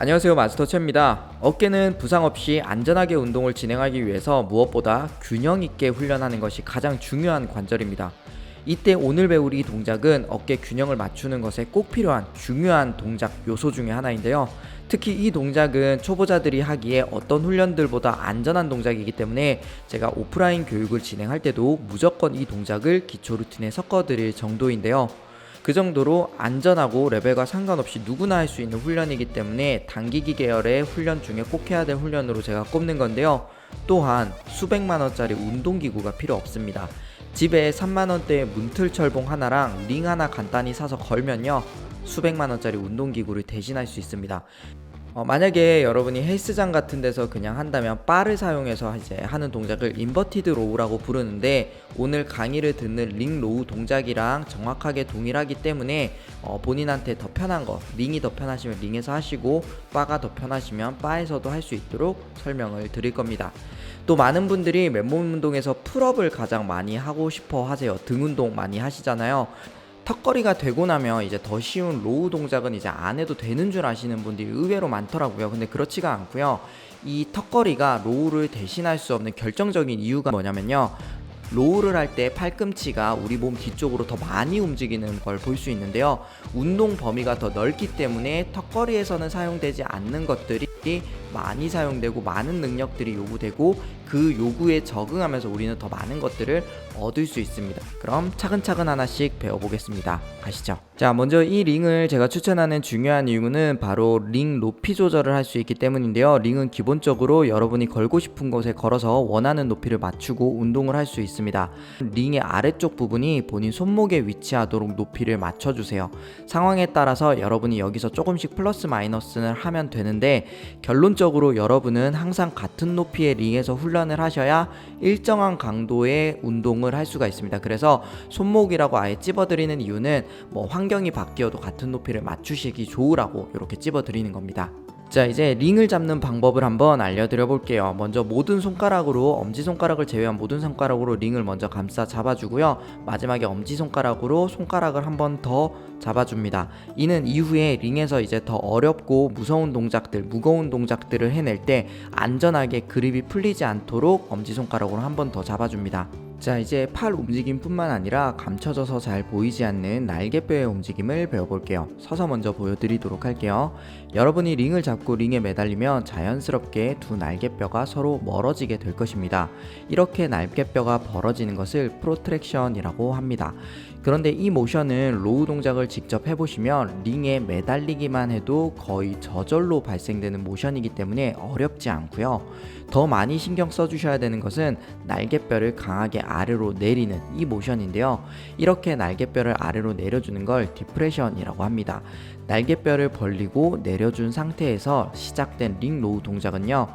안녕하세요 마스터 최입니다. 어깨는 부상 없이 안전하게 운동을 진행하기 위해서 무엇보다 균형 있게 훈련하는 것이 가장 중요한 관절입니다. 이때 오늘 배울 이 동작은 어깨 균형을 맞추는 것에 꼭 필요한 중요한 동작 요소 중에 하나인데요. 특히 이 동작은 초보자들이 하기에 어떤 훈련들보다 안전한 동작이기 때문에 제가 오프라인 교육을 진행할 때도 무조건 이 동작을 기초 루틴에 섞어 드릴 정도인데요. 그 정도로 안전하고 레벨과 상관없이 누구나 할 수 있는 훈련이기 때문에 당기기 계열의 훈련 중에 꼭 해야 될 훈련으로 제가 꼽는 건데요. 또한 수백만 원짜리 운동기구가 필요 없습니다. 집에 3만 원대의 문틀 철봉 하나랑 링 하나 간단히 사서 걸면요. 수백만 원짜리 운동기구를 대신할 수 있습니다. 어, 만약에 여러분이 헬스장 같은 데서 그냥 한다면 바를 사용해서 이제 하는 동작을 인버티드 로우라고 부르는데 오늘 강의를 듣는 링 로우 동작이랑 정확하게 동일하기 때문에 어, 본인한테 더 편한 거 링이 더 편하시면 링에서 하시고 바가 더 편하시면 바에서도 할 수 있도록 설명을 드릴 겁니다. 또 많은 분들이 맨몸 운동에서 풀업을 가장 많이 하고 싶어 하세요. 등 운동 많이 하시잖아요. 턱걸이가 되고 나면 이제 더 쉬운 로우 동작은 이제 안 해도 되는 줄 아시는 분들이 의외로 많더라고요. 근데 그렇지가 않고요. 이 턱걸이가 로우를 대신할 수 없는 결정적인 이유가 뭐냐면요. 로우를 할 때 팔꿈치가 우리 몸 뒤쪽으로 더 많이 움직이는 걸 볼 수 있는데요. 운동 범위가 더 넓기 때문에 턱걸이에서는 사용되지 않는 것들이 많이 사용되고 많은 능력들이 요구되고 그 요구에 적응하면서 우리는 더 많은 것들을 얻을 수 있습니다. 그럼 차근차근 하나씩 배워보겠습니다. 가시죠. 자, 먼저 이 링을 제가 추천하는 중요한 이유는 바로 링 높이 조절을 할 수 있기 때문인데요. 링은 기본적으로 여러분이 걸고 싶은 곳에 걸어서 원하는 높이를 맞추고 운동을 할 수 있습니다. 링의 아래쪽 부분이 본인 손목에 위치하도록 높이를 맞춰주세요. 상황에 따라서 여러분이 여기서 조금씩 플러스 마이너스를 하면 되는데 결론적으로 여러분은 항상 같은 높이의 링에서 훈련을 하셔야 일정한 강도의 운동을 할 수가 있습니다. 그래서 손목이라고 아예 찝어드리는 이유는 뭐 환경이 바뀌어도 같은 높이를 맞추시기 좋으라고 이렇게 찝어드리는 겁니다. 자 이제 링을 잡는 방법을 한번 알려드려 볼게요. 먼저 모든 손가락으로 엄지손가락을 제외한 모든 손가락으로 링을 먼저 감싸 잡아주고요. 마지막에 엄지손가락으로 손가락을 한번 더 잡아줍니다. 이는 이후에 링에서 이제 더 어렵고 무서운 동작들 무거운 동작들을 해낼 때 안전하게 그립이 풀리지 않도록 엄지손가락으로 한번 더 잡아줍니다 자 이제 팔 움직임뿐만 아니라 감춰져서 잘 보이지 않는 날개뼈의 움직임을 배워볼게요. 서서 먼저 보여드리도록 할게요. 여러분이 링을 잡고 링에 매달리면 자연스럽게 두 날개뼈가 서로 멀어지게 될 것입니다. 이렇게 날개뼈가 벌어지는 것을 프로트랙션이라고 합니다. 그런데 이 모션은 로우 동작을 직접 해보시면 링에 매달리기만 해도 거의 저절로 발생되는 모션이기 때문에 어렵지 않고요. 더 많이 신경 써주셔야 되는 것은 날개뼈를 강하게 아래로 내리는 이 모션인데요. 이렇게 날개뼈를 아래로 내려주는 걸 디프레션이라고 합니다. 날개뼈를 벌리고 내려준 상태에서 시작된 링 로우 동작은요.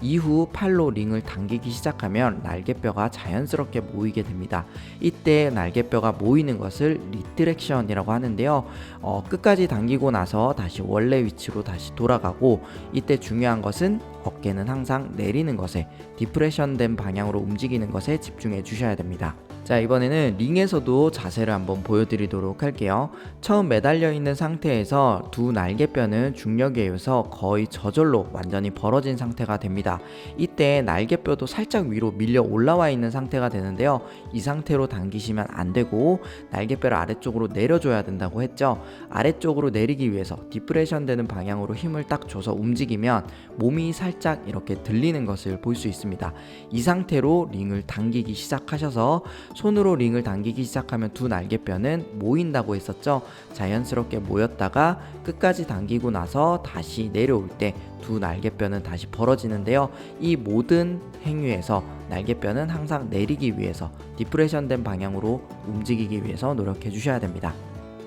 이후 팔로 링을 당기기 시작하면 날개뼈가 자연스럽게 모이게 됩니다. 이때 날개뼈가 모이는 것을 리트렉션이라고 하는데요. 어, 끝까지 당기고 나서 다시 원래 위치로 다시 돌아가고 이때 중요한 것은 어깨는 항상 내리는 것에 디프레션 된 방향으로 움직이는 것에 집중해 주셔야 됩니다. 자 이번에는 링에서도 자세를 한번 보여드리도록 할게요. 처음 매달려 있는 상태에서 두 날개뼈는 중력에 의해서 거의 저절로 완전히 벌어진 상태가 됩니다. 이때 날개뼈도 살짝 위로 밀려 올라와 있는 상태가 되는데요. 이 상태로 당기시면 안 되고 날개뼈를 아래쪽으로 내려줘야 된다고 했죠. 아래쪽으로 내리기 위해서 디프레션 되는 방향으로 힘을 딱 줘서 움직이면 몸이 살짝 이렇게 들리는 것을 볼 수 있습니다. 이 상태로 링을 당기기 시작하셔서 손으로 링을 당기기 시작하면 두 날개뼈는 모인다고 했었죠. 자연스럽게 모였다가 끝까지 당기고 나서 다시 내려올 때 두 날개뼈는 다시 벌어지는데요. 이 모든 행위에서 날개뼈는 항상 내리기 위해서 디프레션 된 방향으로 움직이기 위해서 노력해 주셔야 됩니다.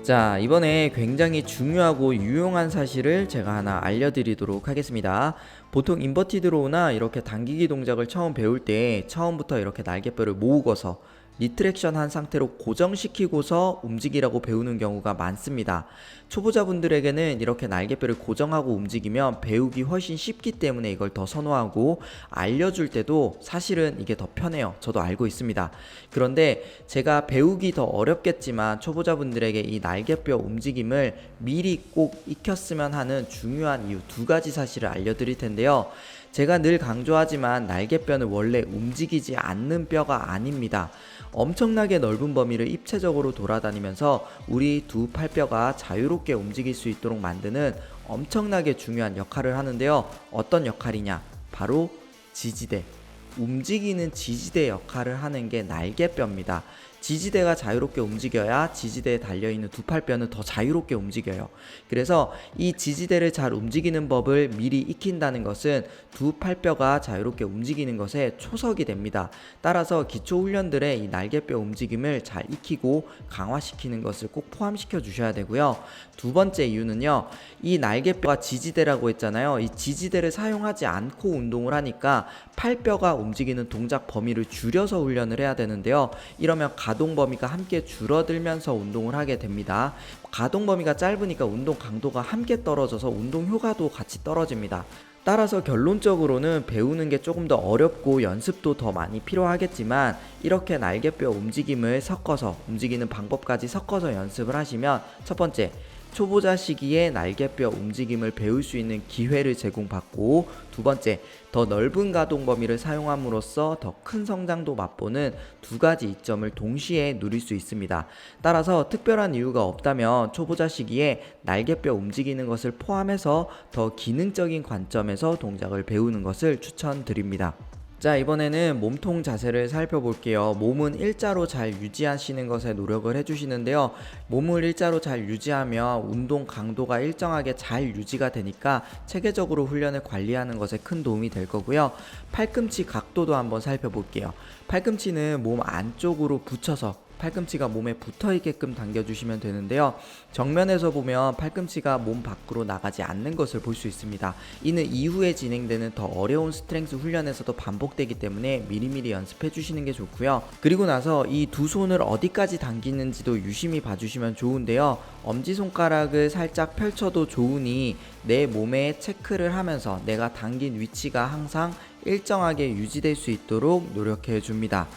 자, 이번에 굉장히 중요하고 유용한 사실을 제가 하나 알려드리도록 하겠습니다. 보통 인버티드 로우나 이렇게 당기기 동작을 처음 배울 때 처음부터 이렇게 날개뼈를 모으고서 리트렉션 한 상태로 고정시키고서 움직이라고 배우는 경우가 많습니다. 초보자분들에게는 이렇게 날개뼈를 고정하고 움직이면 배우기 훨씬 쉽기 때문에 이걸 더 선호하고 알려줄 때도 사실은 이게 더 편해요. 저도 알고 있습니다. 그런데 제가 배우기 더 어렵겠지만 초보자분들에게 이 날개뼈 움직임을 미리 꼭 익혔으면 하는 중요한 이유 두 가지 사실을 알려드릴 텐데요. 제가 늘 강조하지만 날개뼈는 원래 움직이지 않는 뼈가 아닙니다. 엄청나게 넓은 범위를 입체적으로 돌아다니면서 우리 두 팔뼈가 자유롭게 움직일 수 있도록 만드는 엄청나게 중요한 역할을 하는데요. 어떤 역할이냐? 바로 지지대. 움직이는 지지대 역할을 하는 게 날개뼈입니다. 지지대가 자유롭게 움직여야 지지대에 달려있는 두 팔뼈는 더 자유롭게 움직여요. 그래서 이 지지대를 잘 움직이는 법을 미리 익힌다는 것은 두 팔뼈가 자유롭게 움직이는 것에 초석이 됩니다. 따라서 기초 훈련들의 이 날개뼈 움직임을 잘 익히고 강화시키는 것을 꼭 포함시켜 주셔야 되고요. 두 번째 이유는요. 이 날개뼈가 지지대라고 했잖아요. 이 지지대를 사용하지 않고 운동을 하니까 팔뼈가 움직이는 동작 범위를 줄여서 훈련을 해야 되는데요. 이러면 가동 범위가 함께 줄어들면서 운동을 하게 됩니다. 가동 범위가 짧으니까 운동 강도가 함께 떨어져서 운동 효과도 같이 떨어집니다. 따라서 결론적으로는 배우는 게 조금 더 어렵고 연습도 더 많이 필요하겠지만 이렇게 날개뼈 움직임을 섞어서 움직이는 방법까지 섞어서 연습을 하시면 첫 번째 초보자 시기에 날개뼈 움직임을 배울 수 있는 기회를 제공받고 두 번째 더 넓은 가동 범위를 사용함으로써 더 큰 성장도 맛보는 두 가지 이점을 동시에 누릴 수 있습니다. 따라서 특별한 이유가 없다면 초보자 시기에 날개뼈 움직이는 것을 포함해서 더 기능적인 관점에서 동작을 배우는 것을 추천드립니다. 자, 이번에는 몸통 자세를 살펴볼게요. 몸은 일자로 잘 유지하시는 것에 노력을 해주시는데요. 몸을 일자로 잘 유지하면 운동 강도가 일정하게 잘 유지가 되니까 체계적으로 훈련을 관리하는 것에 큰 도움이 될 거고요. 팔꿈치 각도도 한번 살펴볼게요. 팔꿈치는 몸 안쪽으로 붙여서 팔꿈치가 몸에 붙어 있게끔 당겨주시면 되는데요. 정면에서 보면 팔꿈치가 몸 밖으로 나가지 않는 것을 볼 수 있습니다. 이는 이후에 진행되는 더 어려운 스트렝스 훈련에서도 반복되기 때문에 미리미리 연습해 주시는 게 좋고요. 그리고 나서 이 두 손을 어디까지 당기는지도 유심히 봐주시면 좋은데요. 엄지손가락을 살짝 펼쳐도 좋으니 내 몸에 체크를 하면서 내가 당긴 위치가 항상 일정하게 유지될 수 있도록 노력해 줍니다.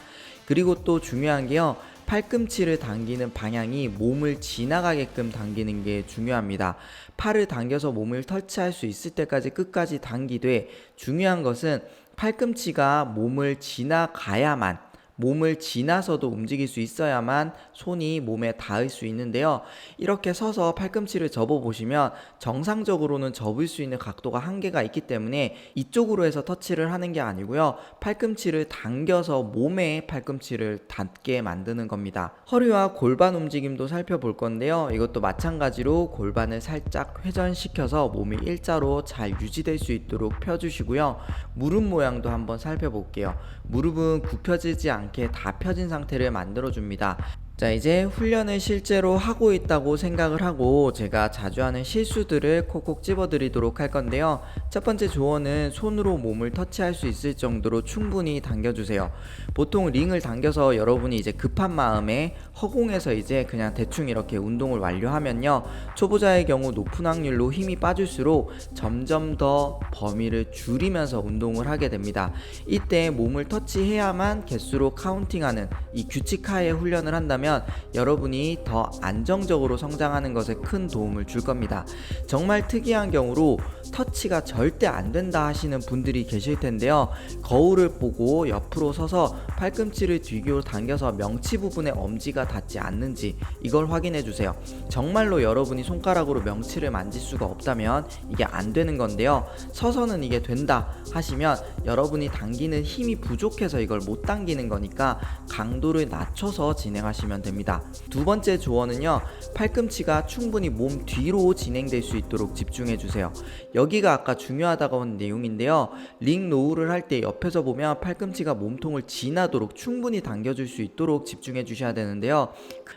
그리고 또 중요한 게요. 팔꿈치를 당기는 방향이 몸을 지나가게끔 당기는 게 중요합니다. 팔을 당겨서 몸을 터치할 수 있을 때까지 끝까지 당기되 중요한 것은 팔꿈치가 몸을 지나가야만 몸을 지나서도 움직일 수 있어야만 손이 몸에 닿을 수 있는데요. 이렇게 서서 팔꿈치를 접어 보시면 정상적으로는 접을 수 있는 각도가 한계가 있기 때문에 이쪽으로 해서 터치를 하는 게 아니고요. 팔꿈치를 당겨서 몸에 팔꿈치를 닿게 만드는 겁니다. 허리와 골반 움직임도 살펴볼 건데요. 이것도 마찬가지로 골반을 살짝 회전시켜서 몸이 일자로 잘 유지될 수 있도록 펴주시고요. 무릎 모양도 한번 살펴볼게요. 무릎은 굽혀지지 않게 다 펴진 상태를 만들어 줍니다. 자, 이제 훈련을 실제로 하고 있다고 생각을 하고 제가 자주 하는 실수들을 콕콕 집어 드리도록 할 건데요. 첫 번째 조언은 손으로 몸을 터치할 수 있을 정도로 충분히 당겨 주세요. 보통 링을 당겨서 여러분이 이제 급한 마음에 허공에서 이제 그냥 대충 이렇게 운동을 완료하면요. 초보자의 경우 높은 확률로 힘이 빠질수록 점점 더 범위를 줄이면서 운동을 하게 됩니다. 이때 몸을 터치해야만 개수로 카운팅하는 이 규칙 하에 훈련을 한다면 여러분이 더 안정적으로 성장하는 것에 큰 도움을 줄 겁니다. 정말 특이한 경우로 터치가 절대 안 된다 하시는 분들이 계실 텐데요. 거울을 보고 옆으로 서서 팔꿈치를 뒤로 당겨서 명치 부분에 엄지가 닿지 않는지 이걸 확인해 주세요. 정말로 여러분이 손가락으로 명치를 만질 수가 없다면 이게 안 되는 건데요. 서서는 이게 된다 하시면 여러분이 당기는 힘이 부족해서 이걸 못 당기는 거니까 강도를 낮춰서 진행하시면 됩니다. 두 번째 조언은요. 팔꿈치가 충분히 몸 뒤로 진행될 수 있도록 집중해 주세요. 여기가 아까 중요하다고 한 내용인데요. 링 로우를 할 때 옆에서 보면 팔꿈치가 몸통을 지나도록 충분히 당겨줄 수 있도록 집중해 주셔야 되는데요.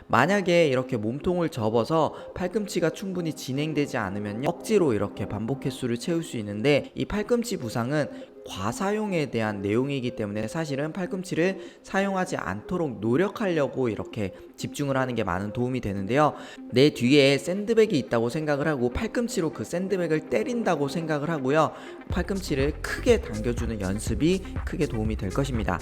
만약에 이렇게 몸통을 접어서 팔꿈치가 충분히 진행되지 않으면 억지로 이렇게 반복 횟수를 채울 수 있는데 이 팔꿈치 부상은 과사용에 대한 내용이기 때문에 사실은 팔꿈치를 사용하지 않도록 노력하려고 이렇게 집중을 하는 게 많은 도움이 되는데요. 내 뒤에 샌드백이 있다고 생각을 하고 팔꿈치로 그 샌드백을 때린다고 생각을 하고요. 팔꿈치를 크게 당겨주는 연습이 크게 도움이 될 것입니다.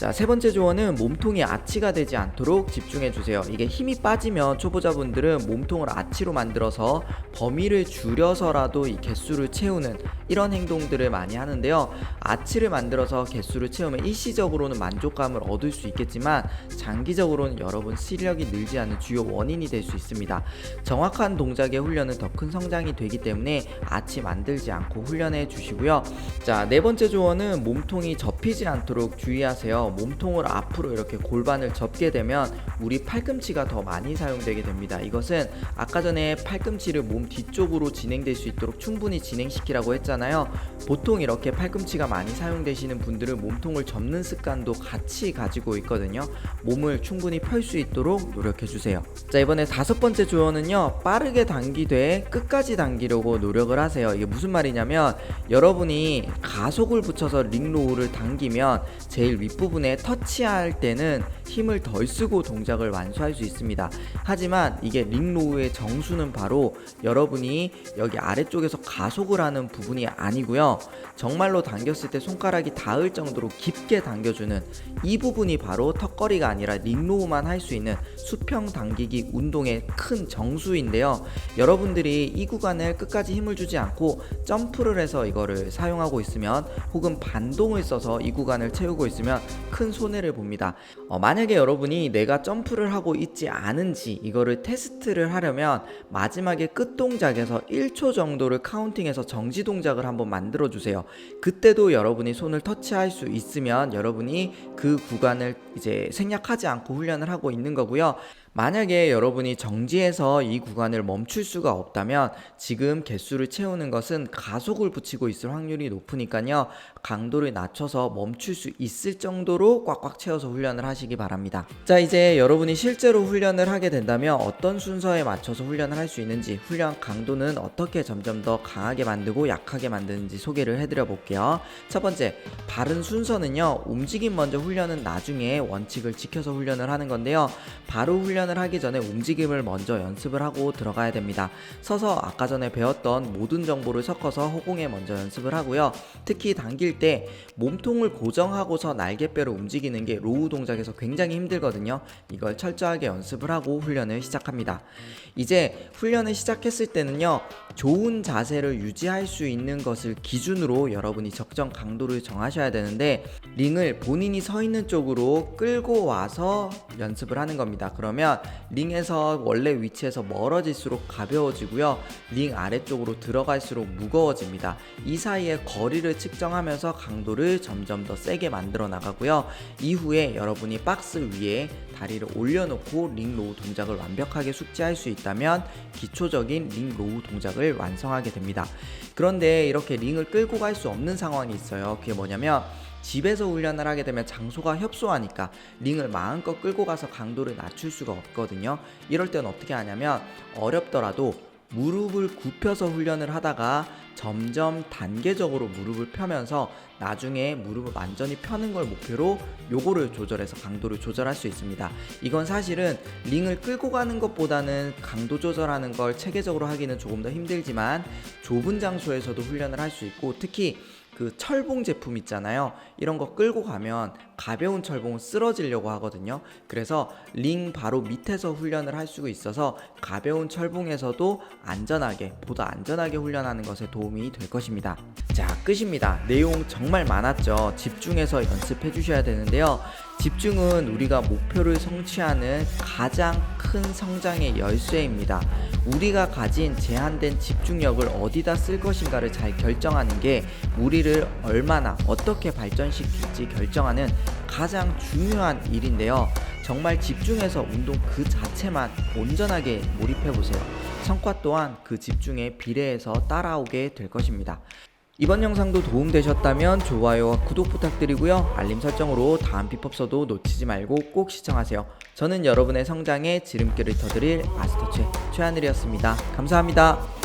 자, 세 번째 조언은 몸통이 아치가 되지 않도록 집중해 주세요. 이게 힘이 빠지면 초보자분들은 몸통을 아치로 만들어서 범위를 줄여서라도 이 개수를 채우는 이런 행동들을 많이 하는데요. 아치를 만들어서 개수를 채우면 일시적으로는 만족감을 얻을 수 있겠지만 장기적으로는 여러분 실력이 늘지 않는 주요 원인이 될 수 있습니다. 정확한 동작의 훈련은 더 큰 성장이 되기 때문에 아치 만들지 않고 훈련해 주시고요. 자, 네 번째 조언은 몸통이 접히지 않도록 주의하세요. 몸통을 앞으로 이렇게 골반을 접게 되면 우리 팔꿈치가 더 많이 사용되게 됩니다. 이것은 아까 전에 팔꿈치를 몸 뒤쪽으로 진행될 수 있도록 충분히 진행시키라고 했잖아요. 보통 이렇게 팔꿈치가 많이 사용되시는 분들은 몸통을 접는 습관도 같이 가지고 있거든요. 몸을 충분히 펼 수 있도록 노력해 주세요. 자, 이번에 다섯 번째 조언은요. 빠르게 당기되 끝까지 당기려고 노력을 하세요. 이게 무슨 말이냐면 여러분이 가속을 붙여서 링로우를 당기면 제일 윗부분 에 터치할 때는 힘을 덜 쓰고 동작을 완수할 수 있습니다. 하지만 이게 링로우의 정수는 바로 여러분이 여기 아래쪽에서 가속을 하는 부분이 아니고요. 정말로 당겼을 때 손가락이 닿을 정도로 깊게 당겨주는 이 부분이 바로 턱걸이가 아니라 링로우만 할 수 있는 수평 당기기 운동의 큰 정수인데요. 여러분들이 이 구간을 끝까지 힘을 주지 않고 점프를 해서 이거를 사용하고 있으면 혹은 반동을 써서 이 구간을 채우고 있으면 큰 손해를 봅니다. 어, 만약에 여러분이 내가 점프를 하고 있지 않은지 이거를 테스트를 하려면 마지막에 끝 동작에서 1초 정도를 카운팅해서 정지 동작을 한번 만들어 주세요. 그때도 여러분이 손을 터치할 수 있으면 여러분이 그 구간을 이제 생략하지 않고 훈련을 하고 있는 거고요. 만약에 여러분이 정지해서 이 구간을 멈출 수가 없다면 지금 개수를 채우는 것은 가속을 붙이고 있을 확률이 높으니까요. 강도를 낮춰서 멈출 수 있을 정도로 꽉꽉 채워서 훈련을 하시기 바랍니다. 자, 이제 여러분이 실제로 훈련을 하게 된다면 어떤 순서에 맞춰서 훈련을 할 수 있는지, 훈련 강도는 어떻게 점점 더 강하게 만들고 약하게 만드는지 소개를 해드려 볼게요. 첫 번째, 바른 순서는요. 움직임 먼저 훈련은 나중에 원칙을 지켜서 훈련을 하는 건데요. 바로 훈련 을 하기 전에 움직임을 먼저 연습을 하고 들어가야 됩니다. 서서 아까 전에 배웠던 모든 정보를 섞어서 허공에 먼저 연습을 하고요. 특히 당길 때 몸통을 고정하고서 날개뼈를 움직이는 게 로우 동작에서 굉장히 힘들거든요. 이걸 철저하게 연습을 하고 훈련을 시작합니다. 이제 훈련을 시작했을 때는요. 좋은 자세를 유지할 수 있는 것을 기준으로 여러분이 적정 강도를 정하셔야 되는데 링을 본인이 서 있는 쪽으로 끌고 와서 연습을 하는 겁니다. 그러면 링에서 원래 위치에서 멀어질수록 가벼워지고요. 링 아래쪽으로 들어갈수록 무거워집니다. 이 사이에 거리를 측정하면서 강도를 점점 더 세게 만들어 나가고요. 이후에 여러분이 박스 위에 다리를 올려놓고 링 로우 동작을 완벽하게 숙지할 수 있다면 기초적인 링 로우 동작을 완성하게 됩니다. 그런데 이렇게 링을 끌고 갈 수 없는 상황이 있어요. 그게 뭐냐면 집에서 훈련을 하게 되면 장소가 협소하니까 링을 마음껏 끌고 가서 강도를 낮출 수가 없거든요. 이럴 때는 어떻게 하냐면 어렵더라도 무릎을 굽혀서 훈련을 하다가 점점 단계적으로 무릎을 펴면서 나중에 무릎을 완전히 펴는 걸 목표로 요거를 조절해서 강도를 조절할 수 있습니다. 이건 사실은 링을 끌고 가는 것보다는 강도 조절하는 걸 체계적으로 하기는 조금 더 힘들지만 좁은 장소에서도 훈련을 할 수 있고 특히 그 철봉 제품 있잖아요. 이런 거 끌고 가면 가벼운 철봉은 쓰러지려고 하거든요. 그래서 링 바로 밑에서 훈련을 할 수가 있어서 가벼운 철봉에서도 안전하게, 보다 안전하게 훈련하는 것에 도움이 될 것입니다. 자, 끝입니다. 내용 정말 많았죠. 집중해서 연습해 주셔야 되는데요. 집중은 우리가 목표를 성취하는 가장 큰 성장의 열쇠입니다. 우리가 가진 제한된 집중력을 어디다 쓸 것인가를 잘 결정하는 게 우리를 얼마나 어떻게 발전시킬지 결정하는 가장 중요한 일인데요. 정말 집중해서 운동 그 자체만 온전하게 몰입해 보세요. 성과 또한 그 집중에 비례해서 따라오게 될 것입니다. 이번 영상도 도움되셨다면 좋아요와 구독 부탁드리고요. 알림 설정으로 다음 비법서도 놓치지 말고 꼭 시청하세요. 저는 여러분의 성장에 지름길을 터드릴 마스터체 최하늘이었습니다. 감사합니다.